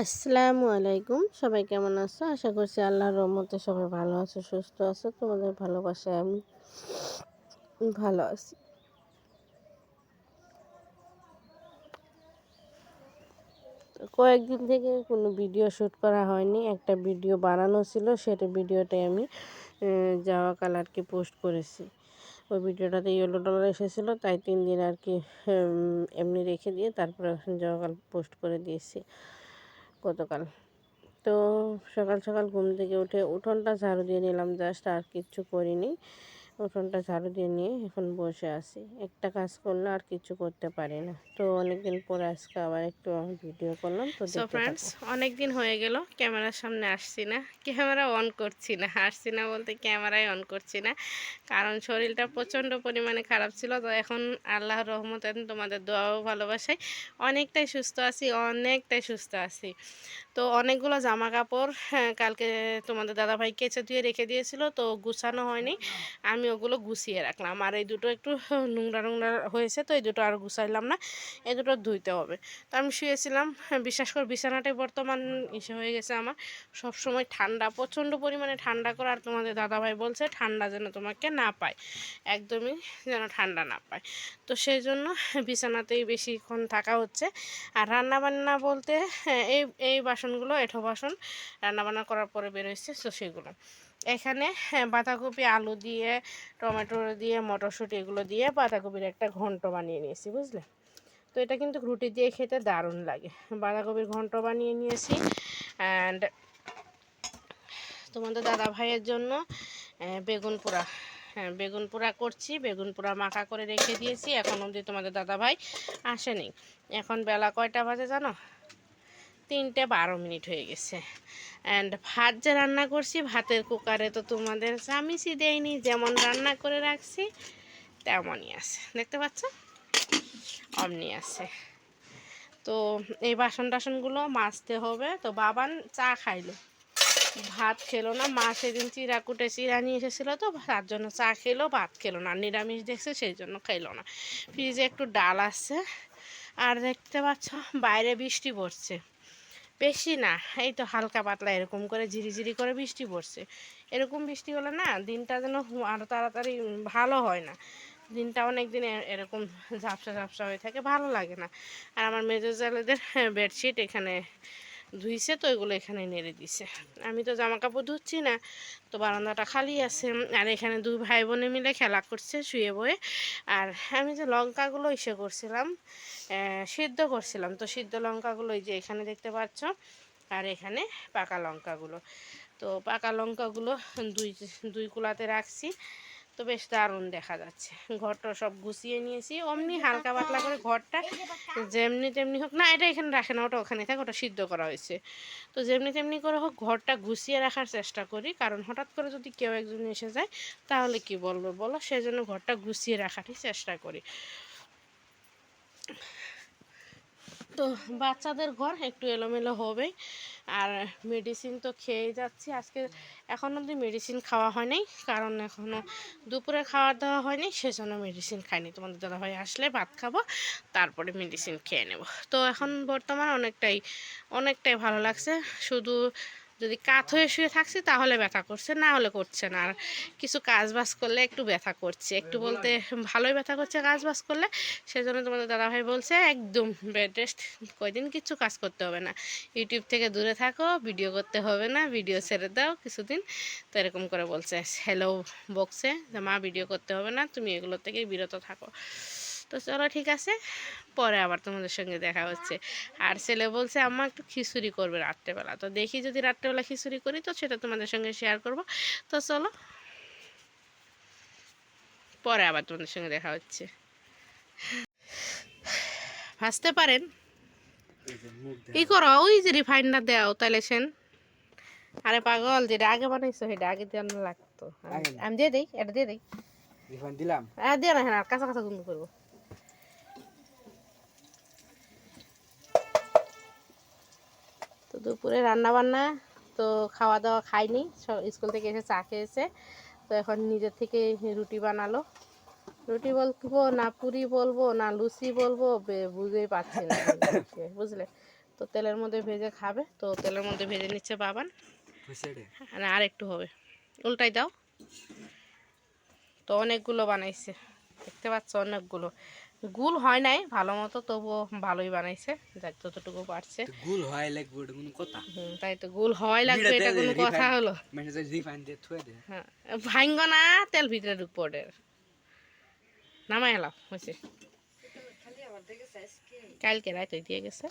আসসালামু আলাইকুম। সবাই কেমন আছো? আশা করছি আল্লাহর রহমতে সবাই ভালো আছো, সুস্থ আছো। তোমাদের ভালোবাসায় আমি ভালো আছি। কয়েকদিন থেকে কোনো ভিডিও শ্যুট করা হয়নি। একটা ভিডিও বানানো ছিল সেটা ভিডিওটাই আমি যাওয়া কি পোস্ট করেছি। ওই ভিডিওটাতে ইয়েলো ডলার এসেছিল, তাই তিন দিন আর কি এমনি রেখে দিয়ে তারপরে যাওয়া কাল পোস্ট করে দিয়েছি। গতকাল। তো সকাল সকাল ঘুম থেকে উঠে উঠোনটা ঝাড়ু দিয়ে নিলাম, জাস্ট আর কিচ্ছু করিনি। উঠোনটা ঝাড়ু দিয়ে নিয়ে এখন বসে আছি। একটা কাজ করলে আর কিছু করতে পারি না। তো অনেকদিন পরে আজকে আবার একটু ভিডিও করলাম তো ফ্রেন্ডস অনেক দিন হয়ে গেল ক্যামেরার সামনে আসছি না। ক্যামেরা অন করছি না। আসছি না বলতে ক্যামেরাই অন করছি না। কারণ শরীরটা প্রচণ্ড পরিমাণে খারাপ ছিল তো এখন আল্লাহর রহমতে তোমাদের দোয়াও ভালোবাসাই। অনেকটাই সুস্থ আছি অনেকটাই সুস্থ আছি। তো অনেকগুলো জামা কাপড় হ্যাঁ, কালকে তোমাদের দাদাভাই কেচে ধুয়ে রেখে দিয়েছিল তো গুছানো হয়নি। আমি আমি ওগুলো গুছিয়ে রাখলাম। আর এই দুটো একটু নোংরা নোংরা হয়েছে তো এই দুটো আর গুছাইলাম না, এই দুটো ধুইতে হবে। তো আমি শুয়েছিলাম বিশ্বাস করে বিছানাটাই বর্তমান ইসে হয়ে গেছে আমার। সব সময় ঠান্ডা, প্রচণ্ড পরিমাণে ঠান্ডা করে, আর তোমাদের দাদাভাই বলছে ঠান্ডা যেন তোমাকে না পায়। একদমই যেন ঠান্ডা না পায়। তো সেই জন্য বিছানাতেই বেশিক্ষণ থাকা হচ্ছে। আর রান্না বান্না বলতে এই এই বাসনগুলো, এঠো বাসন রান্নাবান্না করার পরে বেরোচ্ছে তো সেগুলো। এখানে হ্যাঁ, বাঁধাকপি আলু দিয়ে টমেটো দিয়ে মটরশুঁটি এগুলো দিয়ে বাঁধাকপির একটা ঘন্ট বানিয়ে নিয়েছি বুঝলে? তো এটা কিন্তু রুটি দিয়ে খেতে দারুণ লাগে। বাঁধাকপির ঘন্ট বানিয়ে নিয়েছি অ্যান্ড তোমাদের দাদা ভাইয়ের জন্য বেগুন পোড়া। হ্যাঁ বেগুন পোড়া করছি বেগুন পোড়া মাখা করে রেখে দিয়েছি। এখন অবধি তোমাদের দাদা ভাই আসেনি। এখন বেলা কয়টা বাজে জানো? তিনটে বারো মিনিট হয়ে গেছে। অ্যান্ড ভাত যে রান্না করছি, ভাতের কুকারে তো তোমাদের চামিচি দেয়নি, যেমন রান্না করে রাখছি, তেমনই আছে। দেখতে পাচ্ছ? অমনি আছে। তো এই বাসন টাসনগুলো মাজতে হবে। তো বাবান চা খাইলো। ভাত খেলো না, মা সেদিন চিরা কুটে চিরা নিয়ে এসেছিল তো, তার জন্য চা খেলো, ভাত খেলো না। নিরামিষ দেখছে, সেই জন্য খাইলো না। ফ্রিজে একটু ডাল আছে। আর দেখতে পাচ্ছ, বাইরে বৃষ্টি পড়ছে। বেশি না, এই তো হালকা পাতলা এরকম করে ঝিরিঝিরি করে বৃষ্টি পড়ছে। এরকম বৃষ্টি হলে না দিনটা যেন আরও তাড়াতাড়ি ভালো হয় না। দিনটা অনেক দিন এরকম ঝাপসা ঝাপসা হয়ে থাকে, ভালো লাগে না। আর আমার মেজর জালেদের বেডশিট এখানে ধুইছে তো এগুলো এখানে নেড়ে দিছে। আমি তো জামা কাপড় ধুচ্ছি না, তো বারান্দাটা খালি আছে। আর এখানে দুই ভাই বোনে মিলে খেলা করছে শুয়ে বয়ে। আর আমি যে লঙ্কাগুলো ইসে করছিলাম সিদ্ধ করছিলাম। তো সিদ্ধ লঙ্কাগুলো এই যে এখানে দেখতে পাচ্ছ, আর এখানে পাকা লঙ্কাগুলো। তো পাকা লঙ্কাগুলো দুই দুই কুলাতে রাখছি। তো বেশ দারুণ দেখা যাচ্ছে। ঘরটা সব গুছিয়ে নিয়েছি। অমনি হালকা পাতলা করে ঘরটা যেমনি তেমনি হোক না, এটা এখানে রাখে না, ওটা ওখানে থাকে, ওটা সিদ্ধ করা হয়েছে। তো যেমনি তেমনি করে হোক, ঘরটা গুছিয়ে রাখার চেষ্টা করি। কারণ হঠাৎ করে যদি কেউ একজন এসে যায়, তাহলে কি বলব বলো? সেই জন্য ঘরটা গুছিয়ে রাখারই চেষ্টা করি। তো বাচ্চাদের ঘর একটু এলোমেলো হবেই। আর মেডিসিন তো খেয়ে যাচ্ছি। আজকে এখন অবধি মেডিসিন খাওয়া হয়নি, কারণ এখনও দুপুরে খাওয়া দাওয়া হয়নি, সেজন্য মেডিসিন খাইনি। তোমাদের দাদাভাই আসলে ভাত খাব, তারপরে মেডিসিন খেয়ে নেব। তো এখন বর্তমান অনেকটাই অনেকটাই ভালো লাগছে। শুধু যদি কাত হয়ে শুয়ে থাকছি, তাহলে ব্যথা করছে, না হলে করছে না। আর কিছু কাজ বাজ করলে একটু ব্যথা করছে। একটু বলতে ভালোই ব্যথা করছে কাজ বাজ করলে, সেজন্য তোমাদের দাদাভাই বলছে, একদম বেড রেস্ট কয়দিন কিছু কাজ করতে হবে না। ইউটিউব থেকে দূরে থাকো ভিডিও করতে হবে না ভিডিও ছেড়ে দাও কিছুদিন। তো এরকম করে বলছে। হ্যালো বকছে যে মা ভিডিও করতে হবে না, তুমি এগুলো থেকে বিরত থাকো। তো চলো ঠিক আছে। পরে আবার তোমাদের সঙ্গে দেখা হচ্ছে। আর ছেলে বলছে আম্মা একটু খিচুড়ি করবে রাত্রেবেলা। তো দেখি যদি রাত্রেবেলা খিচুড়ি করি তো সেটা তোমাদের সঙ্গে শেয়ার করব। তো চলো। পরে আবার তোমাদের সঙ্গে দেখা হচ্ছে। ভাসতে পারেন? ই করো? ওই যে রিফাইনটা দেও তাহলে সেন। আরে পাগল যেটা আগে বানাইছো সেটা আগে দেওয়ার লাগতো। আমি দিয়ে দিই এটা দিয়ে দিই। রিফাইন দিলাম? হ্যাঁ দিয়ে না হ্যাঁ কাঁচা কাঁচা গুঁড়ো করব। দুপুরে রান্না বান্না তো খাওয়া দাওয়া খাইনি স্কুল থেকে এসে চা খেয়েছে। তো এখন নিজের থেকে রুটি বানালো। রুটি বলব না পুরি বলব না লুচি বলব বুঝতেই পারছি না বুঝলে? তো তেলের মধ্যে ভেজে খাবে তো তেলের মধ্যে ভেজে নিচ্ছে বাবান। না আর একটু হবে। উল্টাই দাও। তো অনেকগুলো বানাইছে। দেখতে পাচ্ছ অনেকগুলো। গুল হয় নাই ভালো মতো তবুও ভালোই বানাইছে যাক যতটুকু পারছে। গুল হয় লাগবে ওটা কোনো কথা। তাই তো গুল হয় লাগবে এটা কোনো কথা হলো। রিফাইন দিয়ে থুয়ে দে। হ্যাঁ ভাঙ্গ না তেল ভিতরে ঢুকবো ওদের। নামাই হেলাও হয়েছে কালকে রাত দিয়ে গেছে।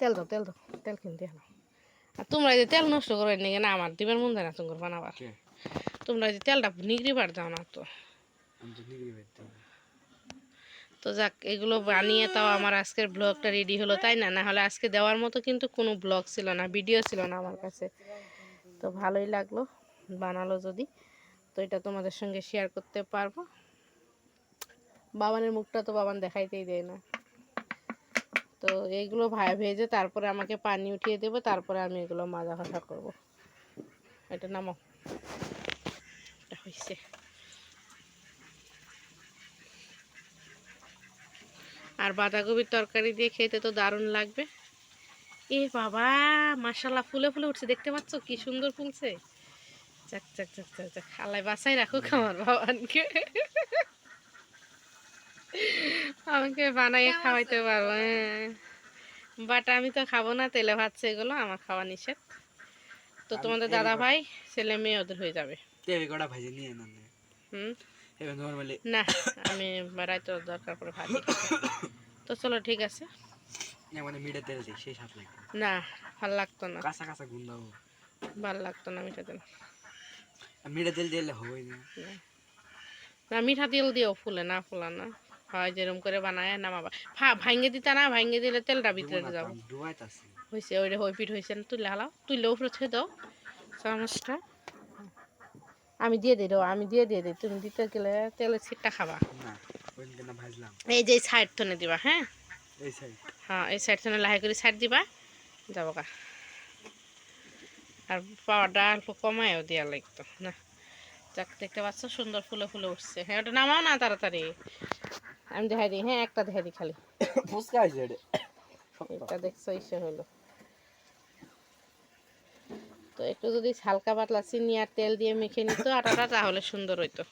তেল দাও তেল দাও তেল কিনতে হেলাও আর তোমরা যে তেল নষ্ট করো নাকি না আমার দিবের মন যায় না তোমার বানাবার। কে? তোমরা যে তেলটা নিগড়ি বার দাও না তো। তো যাক, এগুলো বানিয়ে তাও আমার আজকের ব্লগটা রেডি হলো, তাই না? না হলে আজকে দেওয়ার মতো কিন্তু কোনো ব্লগ ছিল না ভিডিও ছিল না আমার কাছে। তো ভালোই লাগল বানালো যদি, তো এটা তোমাদের সঙ্গে শেয়ার করতে পারব। বাবানের মুখটা তো বাবান দেখাইতেই দেয় না। তো এইগুলো ভেজে তারপরে আমাকে পানি উঠিয়ে দেবো, তারপরে আমি এগুলো মাজা ঘষা করব। এটা নামাও। এটা হয়েছে আর বাঁধাকপির তরকারি দিয়ে খেতে তো দারুণ লাগবে। এ বাবা মাশাল্লাহ ফুলে ফুলে উঠছে দেখতে পাচ্ছ? কি সুন্দর ফুলছে। চাক চাক চাক চাক চাক আল্লাহ বাসাই রাখুক আমার বাবানকে আমাকে বানাইয়ে খাওয়াইতে পারব হ্যাঁ। বাট আমি তো খাব না তেলে ভাজছে এগুলো আমার খাওয়া নিষেধ। তো তোমাদের দাদা ভাই ছেলে মেয়ে ওদের হয়ে যাবে। হুম? না আমি রাইতে দরকার পড়ে ভাজি তো চলো ঠিক আছে। মানে মিঠে তেল দিই সেই লাগে না ভালো লাগতো না। কাঁচা কাঁচা ভালো লাগতো না মিঠা তেল। মিঠে তেল দিলে হবে না। না মিঠা তেল দিও ফুলে না ফুলা না। হয় যেরকম করে বানায় নামাবা ভা ভাঙ্গে দিতা না ভাঙ্গে দিলে তেলটা ভিতরে যাব। হয়েছে ওই রে হই পিঠ হয়েছে না তুলে হালাও। তুলে উপরে ছেড়ে দাও। চামচটা আমি দিয়ে দিই আমি দিয়ে দিয়ে দিই। তুমি দিতে গেলে তেলের ছিটটা খাবা। এই যে সাইড থনে দিবা হ্যাঁ? এই হ্যাঁ এই সাইড থনে লাহে করে সাইড দিবা যাব কা আর পাওয়ারটা অল্প কমায়ও দেওয়া লাগতো না? যাক দেখতে পাচ্ছ সুন্দর ফুলে ফুলে উঠছে। হ্যাঁ ওটা নামাও না তাড়াতাড়ি। আমি দেখাই দিই হ্যাঁ একটা দেখাই দিই খালি। এটা। দেখছ ইসে হলো তো একটু যদি হালকা পাতলা চিনি আর তেল দিয়ে মেখে নিত, আটাটা তাহলে সুন্দর হইতো।